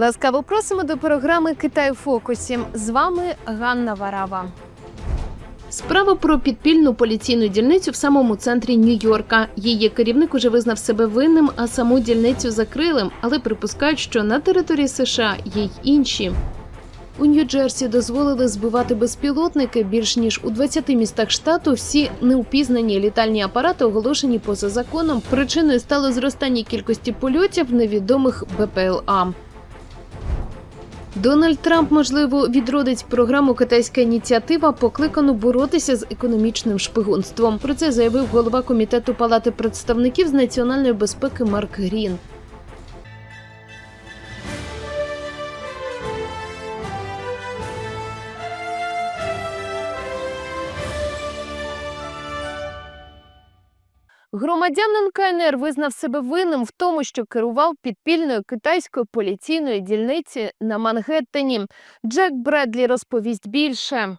Ласкаво просимо до програми Китай у фокусі. З вами Ганна Варава. Справа про підпільну поліційну дільницю в самому центрі Нью-Йорка. Її керівник уже визнав себе винним, а саму дільницю закрили, але припускають, що на території США є й інші. У Нью-Джерсі дозволили збивати безпілотники. Більш ніж у 20 містах штату всі неупізнані літальні апарати оголошені поза законом. Причиною стало зростання кількості польотів невідомих БПЛА. Дональд Трамп можливо відродить програму Китайська ініціатива, покликану боротися з економічним шпигунством. Про це заявив голова комітету Палати представників з національної безпеки Марк Грін. Громадянин КНР визнав себе винним в тому, що керував підпільною китайською поліційною дільниці на Мангеттені. Джек Бредлі розповість більше.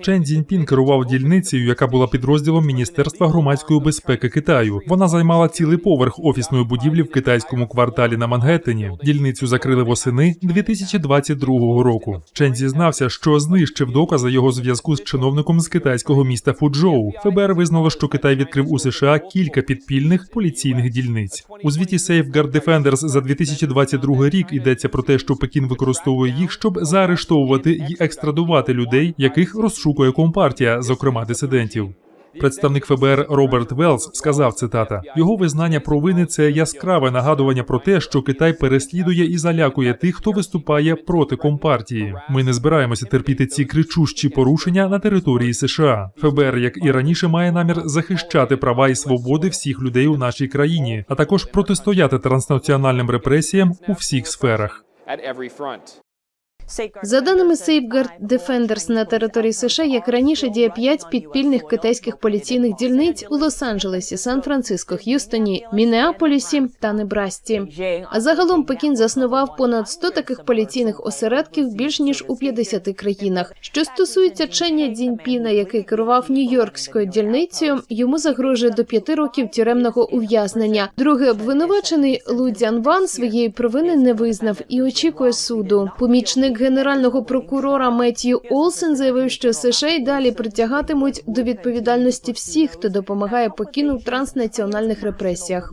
Чен Цзіньпін керував дільницею, яка була підрозділом Міністерства громадської безпеки Китаю. Вона займала цілий поверх офісної будівлі в китайському кварталі на Мангеттені. Дільницю закрили восени 2022 року. Чен зізнався, що знищив докази його зв'язку з чиновником з китайського міста Фуджоу. ФБР визнало, що Китай відкрив у США кілька підпільних поліційних дільниць. У звіті Safeguard Defenders за 2022 рік йдеться про те, що Пекін використовує їх, щоб заарештовувати і екстрадувати людей, яких розшукує компартія, зокрема дисидентів. Представник ФБР Роберт Велс сказав цитата: його визнання провини це яскраве нагадування про те, що Китай переслідує і залякує тих, хто виступає проти компартії. Ми не збираємося терпіти ці кричущі порушення на території США. ФБР, як і раніше, має намір захищати права і свободи всіх людей у нашій країні, а також протистояти транснаціональним репресіям у всіх сферах. За даними Safeguard Defenders, на території США, як раніше, діє п'ять підпільних китайських поліційних дільниць у Лос-Анджелесі, Сан-Франциско, Х'юстоні, Мінеаполісі та Небрасті. А загалом Пекін заснував понад 100 таких поліційних осередків більш ніж у 50 країнах. Що стосується Ченя Дзіньпіна, який керував Нью-Йоркською дільницею, йому загрожує до п'яти років тюремного ув'язнення. Другий обвинувачений Лу Дзянван своєї провини не визнав і очікує суду. Помічник генерального прокурора Меттью Олсен заявив, що США й далі притягатимуть до відповідальності всіх, хто допомагає Пекіну в транснаціональних репресіях.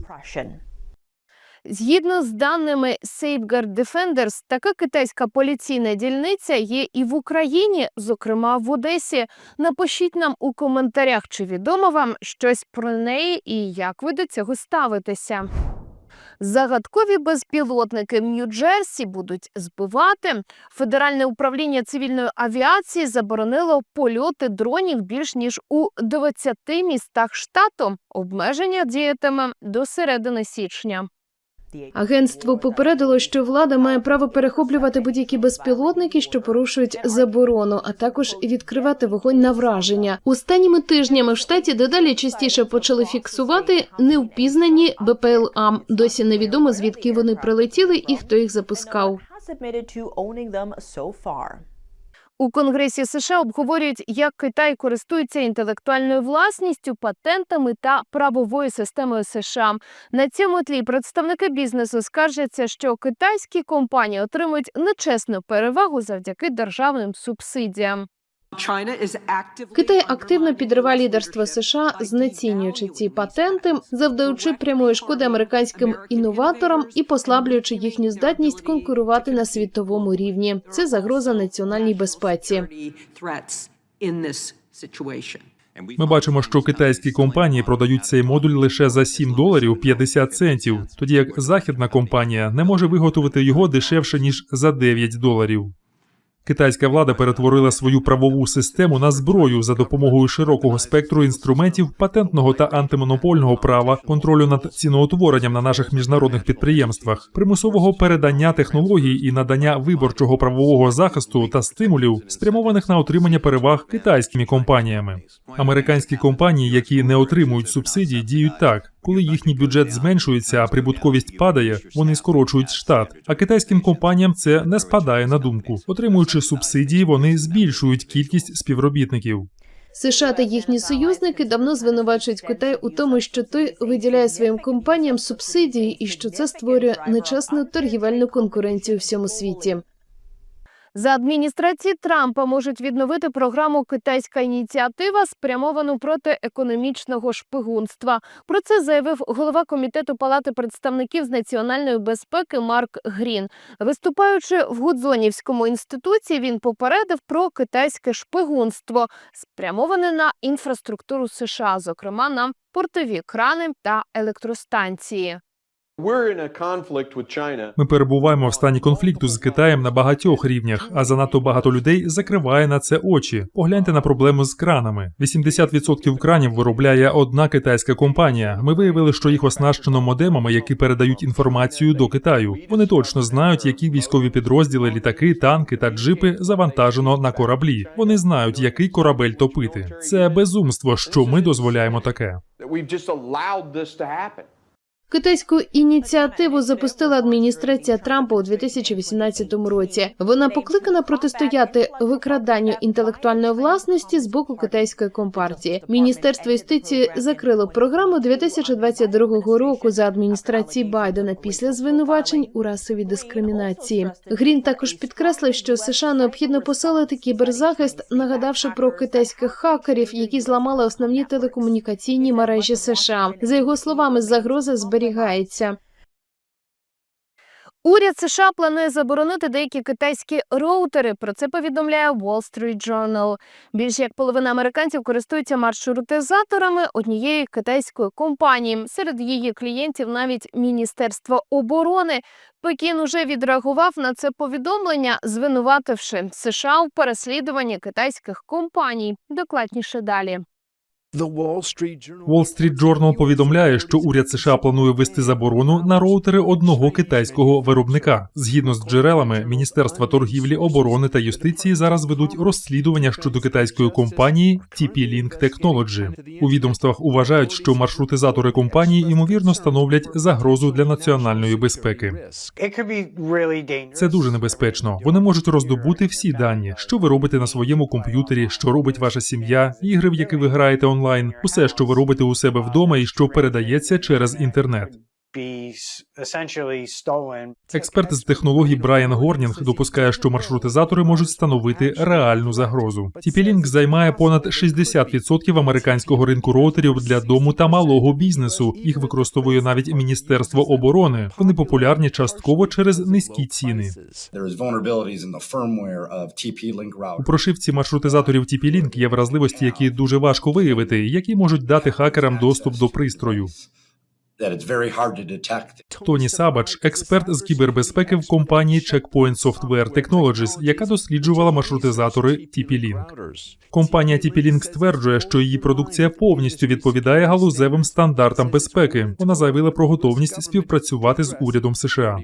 Згідно з даними Safeguard Defenders, така китайська поліційна дільниця є і в Україні, зокрема в Одесі. Напишіть нам у коментарях, чи відомо вам щось про неї і як ви до цього ставитеся. Загадкові безпілотники в Нью-Джерсі будуть збивати. Федеральне управління цивільної авіації заборонило польоти дронів більш ніж у 20 містах штату. Обмеження діятиме до середини січня. Агентство попередило, що влада має право перехоплювати будь-які безпілотники, що порушують заборону, а також відкривати вогонь на враження. Останніми тижнями в штаті дедалі частіше почали фіксувати невпізнані БПЛА. Досі невідомо звідки вони прилетіли і хто їх запускав. У Конгресі США обговорюють, як Китай користується інтелектуальною власністю, патентами та правовою системою США. На цьому тлі представники бізнесу скаржаться, що китайські компанії отримують нечесну перевагу завдяки державним субсидіям. Китай активно підриває лідерство США, знецінюючи ці патенти, завдаючи прямої шкоди американським інноваторам і послаблюючи їхню здатність конкурувати на світовому рівні. Це загроза національній безпеці. Ми бачимо, що китайські компанії продають цей модуль лише за 7 доларів 50 центів, тоді як західна компанія не може виготовити його дешевше ніж за 9 доларів. Китайська влада перетворила свою правову систему на зброю за допомогою широкого спектру інструментів патентного та антимонопольного права, контролю над ціноутворенням на наших міжнародних підприємствах, примусового передання технологій і надання виборчого правового захисту та стимулів, спрямованих на отримання переваг китайськими компаніями. Американські компанії, які не отримують субсидій, діють так. Коли їхній бюджет зменшується, а прибутковість падає, вони скорочують штат. А китайським компаніям це не спадає на думку. Отримуючи субсидії, вони збільшують кількість співробітників. США та їхні союзники давно звинувачують Китай у тому, що той виділяє своїм компаніям субсидії і що це створює нечесну торгівельну конкуренцію у всьому світі. За адміністрації Трампа можуть відновити програму Китайська ініціатива, спрямовану проти економічного шпигунства. Про це заявив голова комітету Палати представників з національної безпеки Марк Грін. Виступаючи в Гудзонівському інституті, він попередив про китайське шпигунство, спрямоване на інфраструктуру США, зокрема на портові крани та електростанції. Ми перебуваємо в стані конфлікту з Китаєм на багатьох рівнях, а занадто багато людей закриває на це очі. Погляньте на проблему з кранами. 80% кранів виробляє одна китайська компанія. Ми виявили, що їх оснащено модемами, які передають інформацію до Китаю. Вони точно знають, які військові підрозділи, літаки, танки та джипи завантажено на кораблі. Вони знають, який корабель топити. Це безумство, що ми дозволяємо таке. Китайську ініціативу запустила адміністрація Трампа у 2018 році. Вона покликана протистояти викраданню інтелектуальної власності з боку китайської компартії. Міністерство юстиції закрило програму 2022 року за адміністрації Байдена після звинувачень у расовій дискримінації. Грін також підкреслив, що США необхідно посилити кіберзахист, нагадавши про китайських хакерів, які зламали основні телекомунікаційні мережі США. За його словами, загроза зберігається. Уряд США планує заборонити деякі китайські роутери. Про це повідомляє Wall Street Journal. Більш як половина американців користуються маршрутизаторами однієї китайської компанії. Серед її клієнтів навіть Міністерство оборони. Пекін уже відреагував на це повідомлення, звинувативши США у переслідуванні китайських компаній. Докладніше далі. Wall Street Journal повідомляє, що уряд США планує ввести заборону на роутери одного китайського виробника. Згідно з джерелами, Міністерства торгівлі, оборони та юстиції зараз ведуть розслідування щодо китайської компанії TP-Link Technology. У відомствах вважають, що маршрутизатори компанії ймовірно становлять загрозу для національної безпеки. Це дуже небезпечно. Вони можуть роздобути всі дані, що ви робите на своєму комп'ютері, що робить ваша сім'я, ігри, в які ви граєте онлайн, усе, що ви робите у себе вдома і що передається через інтернет. Експерт з технологій Брайан Горнінг допускає, що маршрутизатори можуть становити реальну загрозу. TP-Link займає понад 60% американського ринку роутерів для дому та малого бізнесу. Їх використовує навіть Міністерство оборони. Вони популярні частково через низькі ціни. У прошивці маршрутизаторів TP-Link є вразливості, які дуже важко виявити, які можуть дати хакерам доступ до пристрою. Тоні Сабач, експерт з кібербезпеки в компанії Checkpoint Software Technologies, яка досліджувала маршрутизатори TP-Link. Компанія TP-Link стверджує, що її продукція повністю відповідає галузевим стандартам безпеки. Вона заявила про готовність співпрацювати з урядом США.